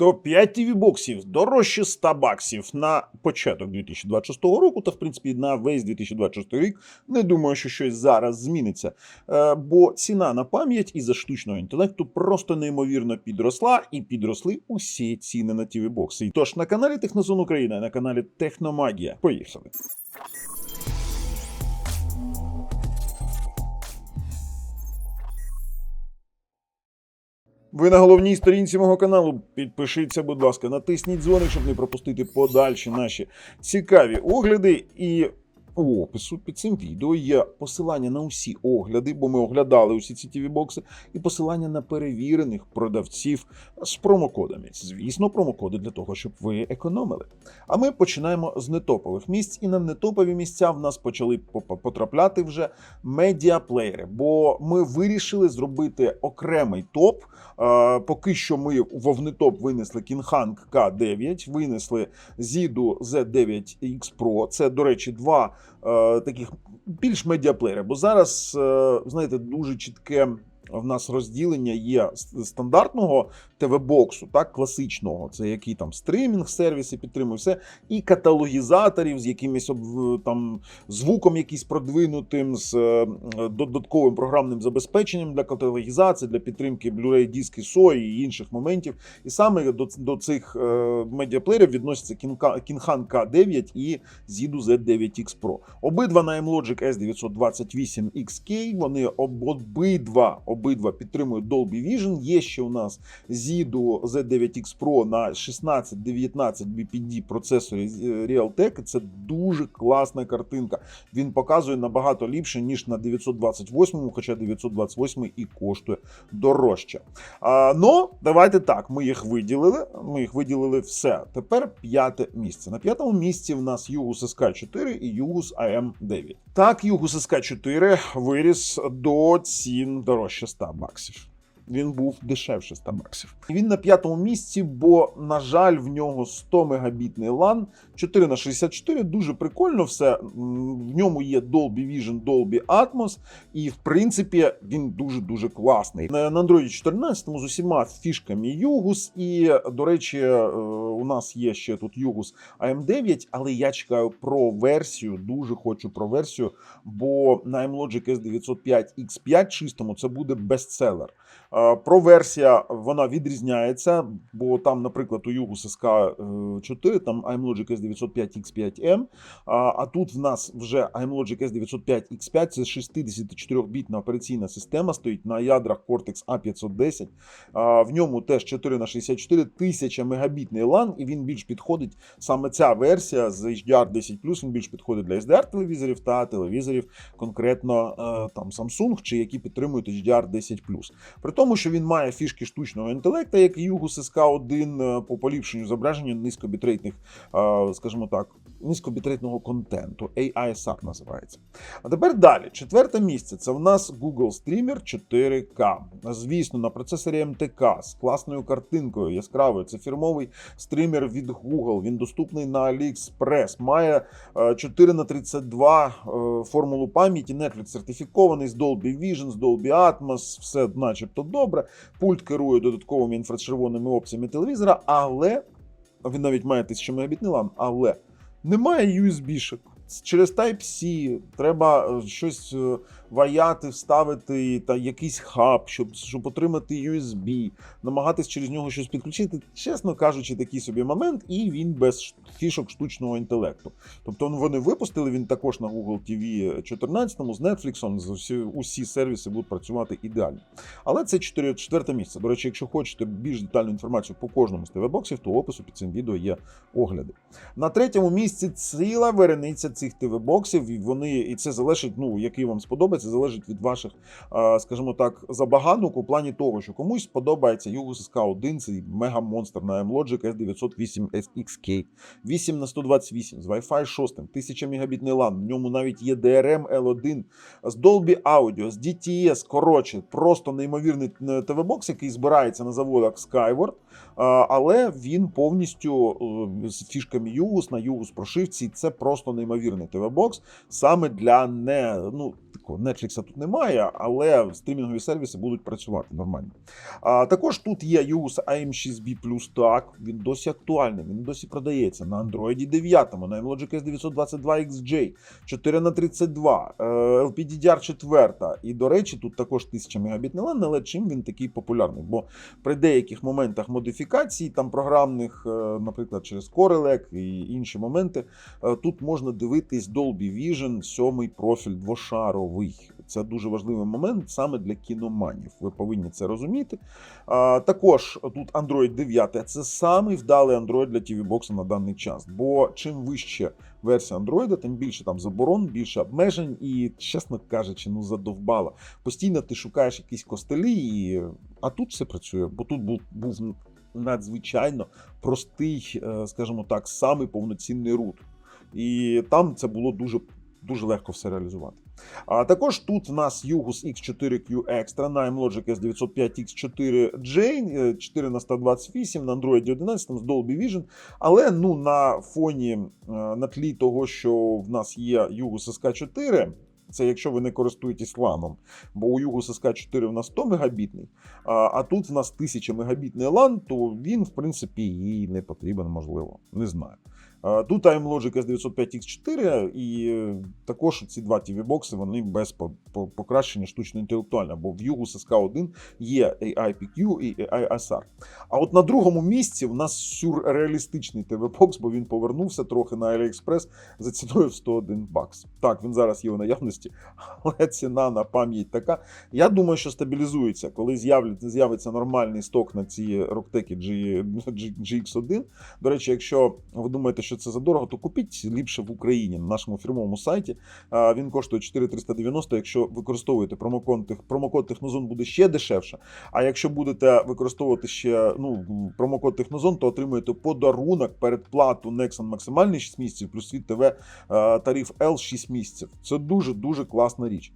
Топ-5 tv боксів дорожче 100 баксів на початок 2026 року, та в принципі на весь 2026 рік. Не думаю, що щось зараз зміниться. Е, бо ціна на пам'ять із-за штучного інтелекту просто неймовірно підросла, і підросли усі ціни на tv бокси Тож на каналі Технозон Україна, на каналі Техномагія. Поїхали. Ви на головній сторінці мого каналу. Підпишіться, будь ласка, натисніть дзвоник, щоб не пропустити подальші наші цікаві огляди. І у опису під цим відео є посилання на усі огляди, бо ми оглядали усі ці tv бокси і посилання на перевірених продавців з промокодами. Звісно, промокоди для того, щоб ви економили. А ми починаємо з нетопових місць, і на нетопові місця в нас почали потрапляти вже медіаплеєри, бо ми вирішили зробити окремий топ. Поки що ми в нетоп винесли Kinghang K9, винесли Zidu Z9X Pro. Це, до речі, два таких більш медіаплеєрів. Бо зараз, е, знаєте, дуже чітке. В нас розділення є стандартного ТВ-боксу, так, класичного, це який там стрімінг, сервіси підтримує все, і каталогізаторів з якимось там звуком, якийсь продвинутим, з е, додатковим програмним забезпеченням для каталогізації, для підтримки Blu-ray диски SOI і інших моментів. І саме до, до цих е, медіаплеєрів відносяться Kinghang K9 і Zidu Z9X Pro. Обидва на M-Logic S928XK, вони об, обидва, обидва підтримують Dolby Vision. Є ще у нас Zidu Z9X Pro на 16-19 BPD процесорі е, Realtek. Це дуже класна картинка. Він показує набагато ліпше, ніж на 928, хоча 928 і коштує дорожче. А, ну, давайте так. Ми їх виділили. Ми їх виділили все. Тепер п'яте місце. На п'ятому місці в нас Югус SK4 і Югус AM9. Так, Югус SK4 виріс до цін дорожче 100 баксів. Він був дешевше 100 баксів. Він на п'ятому місці, бо, на жаль, в нього 100 мегабітний LAN, 4 на 64 дуже прикольно все. В ньому є Dolby Vision, Dolby Atmos, і в принципі він дуже дуже класний. На Android 14 з усіма фішками Югус. І, до речі, е, у нас є ще тут Югус AM9, але я чекаю про версію. Дуже хочу про версію, бо на M-Logic S905 X5 чистому це буде бестселер. Е, Про версія вона відрізняється, бо там, наприклад, у Югус SK4, там iMlogic S905 X5M, а, тут в нас вже iMlogic S905 X5, це 64-бітна операційна система, стоїть на ядрах Cortex A510. В ньому теж 4 на 64 1000 мегабітний LAN, і він більш підходить, саме ця версія з HDR 10 він більш підходить для SDR телевізорів та телевізорів, конкретно е, там Samsung, чи які підтримують HDR 10 при тому, що він має фішки штучного інтелекту, як югу Югус SK1 е, по поліпшенню зображення низькобітрейтних, е, скажімо так, низькобітрейтного контенту. AISR називається. А тепер далі. Четверте місце це в нас Google Streamer 4K. Звісно, на процесорі МТК з класною картинкою, яскравою. Це фірмовий стрімер від Google. Він доступний на AliExpress. Має е, 4 на 32 е, формулу пам'яті. Netflix сертифікований з Dolby Vision, з Dolby Atmos, все начебто добре. Пульт керує додатковими інфрачервоними опціями телевізора, але він навіть має 1000 мегабітний LAN, але немає USB-шок. Через Type-C треба е, щось е, ваяти, вставити та якийсь хаб, щоб, щоб отримати USB, намагатись через нього щось підключити. Чесно кажучи, такий собі момент, і він без фішок штучного інтелекту. Тобто ну, вони випустили він також на Google TV 14 з Netflix, з усі, усі сервіси будуть працювати ідеально. Але це четверте місце. До речі, якщо хочете більш детальну інформацію по кожному з ТВ-боксів, то опису під цим відео є огляди. На третьому місці ціла верениця цих ТВ-боксів, і вони і це залежить, ну який вам сподобається, залежить від ваших, е, скажімо так, забаганок у плані того, що комусь сподобається Югус SK1, цей мега-монстр на M-Logic S908 SXK, 8 на 128 з Wi-Fi 6, 1000 мегабітний LAN, в ньому навіть є DRM L1 з Dolby Audio, з DTS, коротше, просто неймовірний е, ТВ-бокс, який збирається на заводах Skyward, але він повністю е, з фішками Югус на Югус прошивці. Це просто неймовірний ТВ-бокс саме для не, ну, такого Netflix тут немає, але стрімінгові сервіси будуть працювати нормально. А, також тут є UGUS AM6B Так, він досі актуальний, він досі продається на Android 9, на Logic S922XJ, 4 на 32 е, LPDDR4. І, до речі, тут також 1000 мегабітний LAN, але чим він такий популярний? Бо при деяких моментах модифікацій, там програмних, е, наприклад, через Corelec і інші моменти, е, тут можна дивитись Dolby Vision, сьомий профіль двошаровий. Це дуже важливий момент саме для кіноманів. Ви повинні це розуміти. А, також тут Android 9 це самий вдалий Android для TV бокса на даний час. Бо чим вище версія Android, тим більше там заборон, більше обмежень, і, чесно кажучи, ну задовбало. Постійно ти шукаєш якісь костелі, і... а тут все працює, бо тут був, був надзвичайно простий, е, скажімо так, самий повноцінний рут. І там це було дуже. Дуже легко все реалізувати. А також тут в нас Yugus X4Q Extra на Logic S905X4J 4 на 128 на Android 11 з Dolby Vision. Але ну на фоні е, на тлі того, що в нас є Yugus SK4. Це якщо ви не користуєтесь LAN, бо у Yugus SK4 в нас 100 мегабітний, а, тут в нас 1000 мегабітний LAN, то він, в принципі, і не потрібен, можливо. Не знаю. Тут AMLogic S905X4, і е, також ці два tv бокси вони без по- по- покращення штучно інтелектуального, бо в Yugus SK1 є AI-PQ і AI-SR. А от на другому місці в нас сюрреалістичний TV-бокс, бо він повернувся трохи на AliExpress за ціною в 101 бакс. Так, він зараз є у наявності, але ціна на пам'ять така. Я думаю, що стабілізується, коли з'явиться нормальний сток на ці G, GX1. До речі, якщо ви думаєте, що це задорого, то купіть ліпше в Україні на нашому фірмовому сайті. Він коштує 4390. Якщо використовуєте промокод, промокод Технозон буде ще дешевше. А якщо будете використовувати ще ну, промокод Технозон, то отримуєте подарунок передплату Nexon максимальний 6 місяців, плюс від ТВ тариф L 6 місяців. Це дуже дуже класна річ.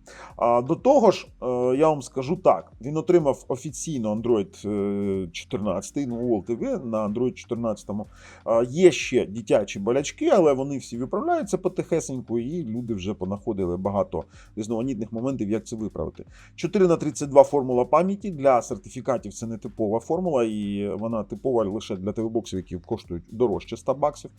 До того ж, е, я вам скажу так: він отримав офіційно Android е, 14, ну TV на Android 14. Є ще дитячі болячки, але вони всі виправляються потихесеньку, і люди вже понаходили багато різноманітних моментів, як це виправити. 4 на 32 формула пам'яті для сертифікатів це не типова формула, і вона типова лише для ТВ-боксів, які коштують дорожче 100 баксів.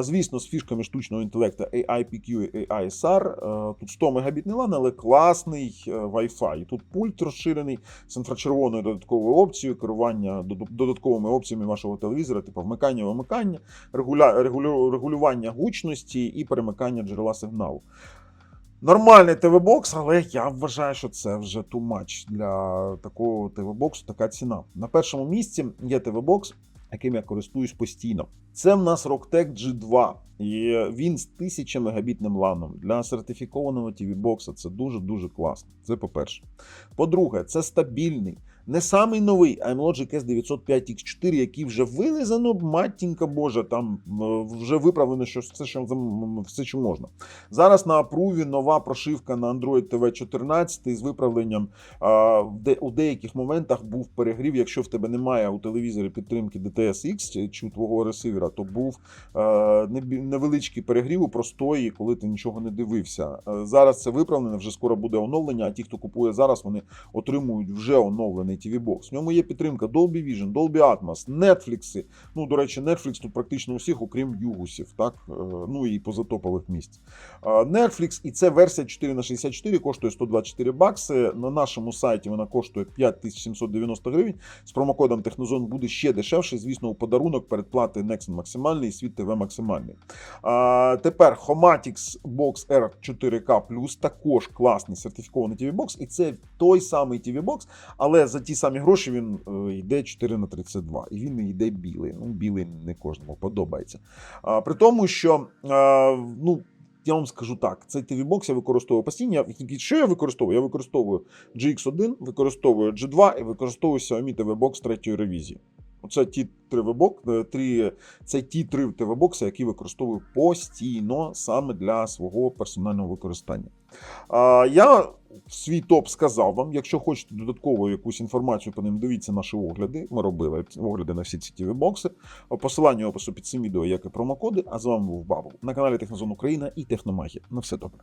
Звісно, з фішками штучного інтелекту AI-PQ і AI-SR. Е, Тут 100 мегабітний LAN, але класний е, Wi-Fi. Тут пульт розширений з інфрачервоною додатковою опцією, керування додатковими опціями вашого телевізора, типу вмикання, вимикання, регуля... регулювання гучності і перемикання джерела сигналу. Нормальний ТВ-бокс, але я вважаю, що це вже too much для такого ТВ-боксу, така ціна. На першому місці є ТВ-бокс, яким я користуюсь постійно. Це в нас Rocktec G2. І він з 1000 мегабітним ланом для сертифікованого TV-бокса. Це дуже-дуже класно. Це по-перше. По-друге, це стабільний. Не самий новий iMlogic S905X4, який вже вилизано, матінка Божа, там е, вже виправлено що все, що, все, що можна. Зараз на апруві нова прошивка на Android TV 14 з виправленням. А, де, у деяких моментах був перегрів. Якщо в тебе немає у телевізорі підтримки DTS-X чи, чи у твого ресивера, то був е, невеличкий перегрів у простої, коли ти нічого не дивився. Е, зараз це виправлено, вже скоро буде оновлення. А ті, хто купує зараз, вони отримують вже оновлений TV-бокс. В ньому є підтримка Dolby Vision, Dolby Atmos, Netflix. Ну, до речі, Netflix тут практично усіх, окрім Югусів, так? Е, Ну і позатопових місць. Е, Netflix, і це версія 4 на 64 коштує 124 бакси. На нашому сайті вона коштує 5790 гривень. З промокодом Технозон буде ще дешевше. Звісно, у подарунок передплати Nexon максимальний і Світ ТВ максимальний. А, тепер Homatix Box R 4K також класний сертифікований TV-бокс. І це той самий TV-бокс, але за ті самі гроші він е, йде 4 на 32 і він йде білий. Ну, білий не кожному подобається. А, при тому, що а, ну. Я вам скажу так, цей TV-бокс я використовую постійно. Що я використовую? Я використовую GX1, використовую G2 і використовую Xiaomi TV-бокс третьої ревізії. Оце ті три вебок, е, три, це ті три TV-бокси, які використовую постійно саме для свого персонального використання. А, я свій топ сказав вам. Якщо хочете додатково якусь інформацію по ним, дивіться наші огляди. Ми робили огляди на всі ці TV-бокси. Посилання опису під цим відео, як і промокоди. А з вами був Бабл на каналі Технозон Україна і Техномагія. На все добре.